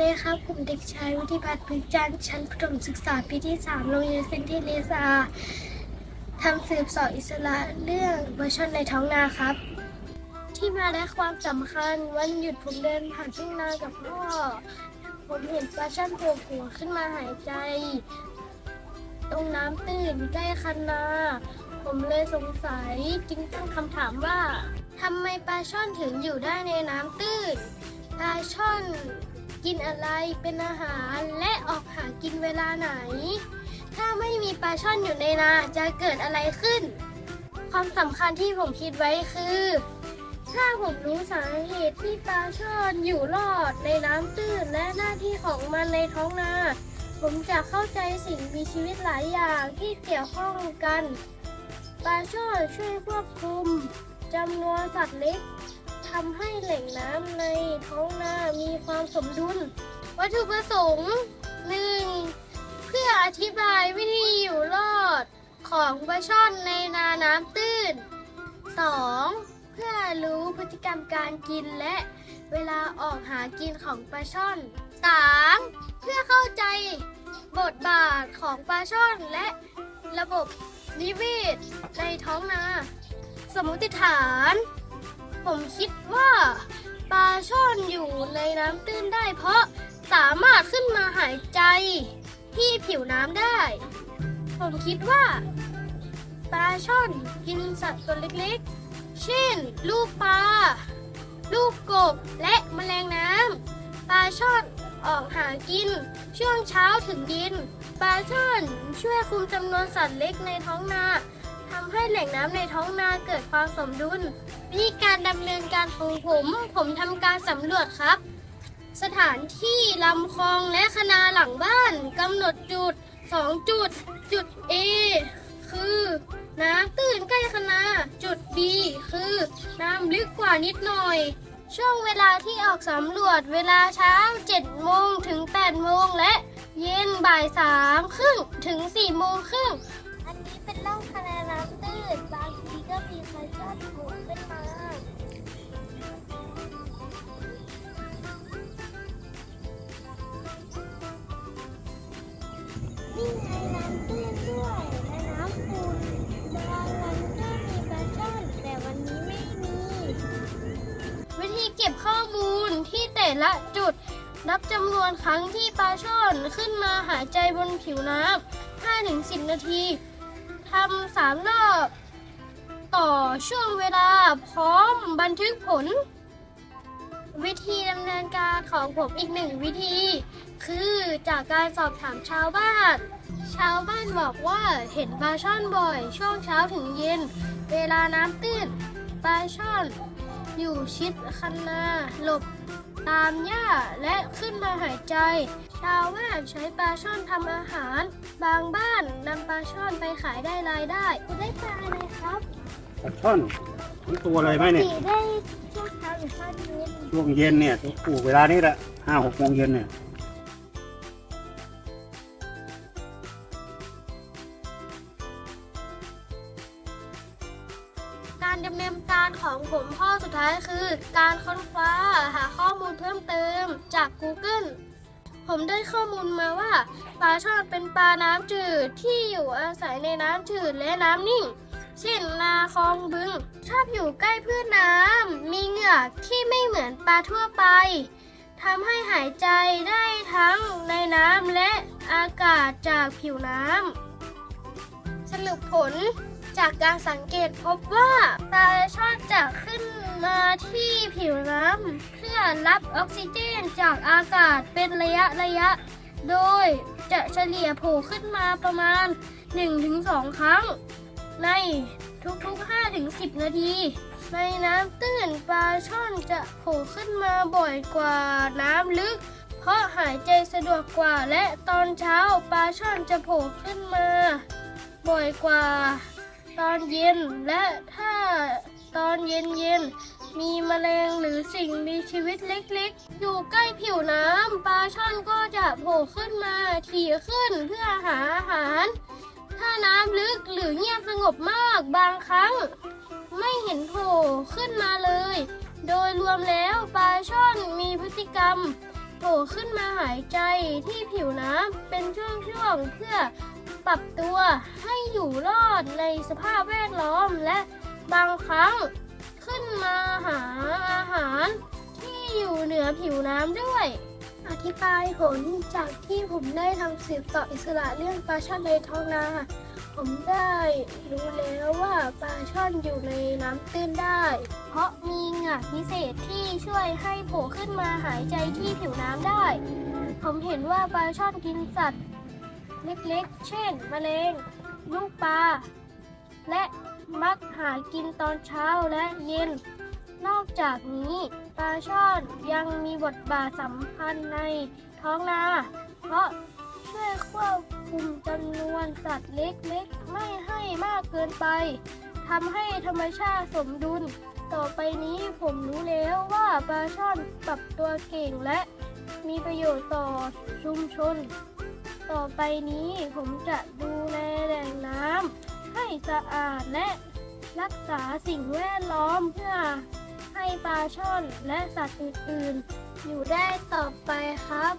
วัสดีครับผมเด็กชายวุฒิพัฒน์พึกจันทร์ชั้นประถมศึกษาปีที่ 3 โรงเรียนเซนต์เลซาทำสืบสอบอิสระเรื่องเวอร์ชันในท้องนาครับ ที่มาและความสำคัญวันหยุดผมเดินผ่านทุ่งนากับพ่อ ผมเห็นปลาช่อนโผล่หัวขึ้นมาหายใจ ตรงน้ำตื้นใกล้คันนา ผมเลยสงสัยจึงตั้งคำถามว่าทำไมปลาช่อนถึงอยู่ได้ในน้ำตื้นปลาช่อน กินอะไรเป็นอาหารและออกหากินเวลาไหน ถ้าไม่มีปลาช่อนอยู่ในนาจะเกิดอะไรขึ้น ความสำคัญที่ผมคิดไว้คือ ถ้าผมรู้สาเหตุที่ปลาช่อนอยู่รอดในน้ำตื้นและหน้าที่ของมันในท้องนา ผมจะเข้าใจสิ่งมีชีวิตหลายอย่างที่เกี่ยวข้องกัน ปลาช่อนช่วยควบคุมจำนวนสัตว์เล็ก ทำให้แหล่งน้ำในท้องนามีความสมดุล วัตถุประสงค์หนึ่งเพื่ออธิบายวิธีอยู่รอดของปลาช่อนในนาน้ำตื้น 2. เพื่อรู้พฤติกรรมการกินและเวลาออกหากินของปลาช่อน 3. เพื่อเข้าใจบทบาทของปลาช่อนและระบบนิเวศในท้องนา สมมติฐาน ผมคิดว่าปลาช่อนอยู่ในน้ำตื้นได้เพราะสามารถขึ้นมาหายใจที่ผิวน้ำได้ ผมคิดว่าปลาช่อนกินสัตว์ตัวเล็กๆ เช่น ลูกปลา ลูกกบ และแมลงน้ำ ปลาช่อนออกหากิน ช่วงเช้าถึงเย็น ปลาช่อนช่วยคุมจำนวนสัตว์เล็กในท้องนาทำให้แหล่งน้ำในท้องนาเกิดความสมดุล วิธีการดำเนินการของผม ผมทำการสำรวจครับ สถานที่ลำคลองและคนาหลังบ้านกำหนดจุด 2 จุด จุด A คือน้ำตื้นใกล้คนาจุด B คือน้ำลึกกว่านิดหน่อย ช่วงเวลาที่ออกสำรวจเวลาเช้า 7 โมงถึง 8 โมงและเย็นบ่าย3ครึ่งถึง4โมงครึ่งอันนี้เป็นร่องคะแนนน้ำ เก็บข้อมูลที่แต่ละจุด นับจำนวนครั้งที่ปลาช่อนขึ้นมาหายใจบนผิวน้ำ5-10 นาทีทำสามรอบต่อช่วงเวลาพร้อมบันทึกผล วิธีดำเนินการของผมอีกหนึ่งวิธี คือจากการสอบถามชาวบ้าน ชาวบ้านบอกว่าเห็นปลาช่อนบ่อย ช่วงเช้าถึงเย็น เวลาน้ำตื้นปลาช่อน อยู่ชิดคันนา หลบตามหญ้าและขึ้นมาหายใจ ชาวบ้านใช้ปลาช่อนทำอาหาร บางบ้านนำปลาช่อนไปขายได้รายได้คุณได้ปลาอะไรครับปลาช่อนทั้งตัวเลยไหมเนี่ยสีได้ช่วงเช้าหรือช่วงเย็นช่วงเย็นเนี่ยตัวปลูกเวลานี้แหละห้าหกโมงเย็นเนี่ย เพิ่มเติมจาก Google ผมได้ข้อมูลมาว่าปลาช่อนเป็นปลาน้ำจืดที่อยู่อาศัยในน้ำจืดและน้ำนิ่ง เช่นนาคลองบึง ชอบอยู่ใกล้พืชน้ำ มีเหงือกที่ไม่เหมือนปลาทั่วไปทำให้หายใจได้ทั้งในน้ำและอากาศจากผิวน้ำ สรุปผลจากการสังเกตพบว่าปลาช่อนจะขึ้น มาที่ผิวน้ำเพื่อรับออกซิเจนจากอากาศเป็นระยะระยะ โดยจะเฉลี่ยโผล่ขึ้นมาประมาณ 1-2 ครั้ง ในทุกๆ 5-10 นาที ในน้ำตื้นปลาช่อนจะโผล่ขึ้นมาบ่อยกว่าน้ำลึก เพราะหายใจสะดวกกว่าและตอนเช้าปลาช่อนจะโผล่ขึ้นมา บ่อยกว่าตอนเย็นและถ้า ตอนเย็นเย็นๆ มีแมลงหรือสิ่งมีชีวิตเล็กๆ อยู่ใกล้ผิวน้ำปลาช่อนก็จะโผล่ขึ้นมาถี่ขึ้นเพื่อหาอาหาร ถ้าน้ำลึกหรือเงียบสงบมากบางครั้ง ไม่เห็นโผล่ขึ้นมาเลย โดยรวมแล้วปลาช่อนมีพฤติกรรมโผล่ขึ้นมาหายใจที่ผิวน้ำเป็นช่วงๆเพื่อปรับตัวให้อยู่รอดในสภาพแวดล้อมและ บางครั้งขึ้นมาหาอาหารที่อยู่เหนือผิวน้ำด้วย อธิบายผลจากที่ผมได้ทำสืบต่ออิสระเรื่องปลาช่อนในท้องนา ผมได้รู้แล้วว่าปลาช่อนอยู่ในน้ำตื้นได้ เพราะมีเหงือกพิเศษที่ช่วยให้โผล่ขึ้นมาหายใจที่ผิวน้ำได้ ผมเห็นว่าปลาช่อนกินสัตว์ เล็กๆ เช่น แมลงลูกปลาและ มักหากินตอนเช้าและเย็น นอกจากนี้ปลาช่อนยังมีบทบาทสำคัญในท้องนา เพราะช่วยควบคุมจำนวนสัตว์เล็กๆ ไม่ให้มากเกินไปทำให้ธรรมชาติสมดุล ต่อไปนี้ผมรู้แล้วว่าปลาช่อนปรับตัวเก่งและมีประโยชน์ต่อชุมชน ต่อไปนี้ผมจะดูแลแหล่งน้ำ ให้สะอาดและรักษาสิ่งแวดล้อมเพื่อให้ปลาช่อนและสัตว์อื่นๆ อยู่ได้ต่อไปครับ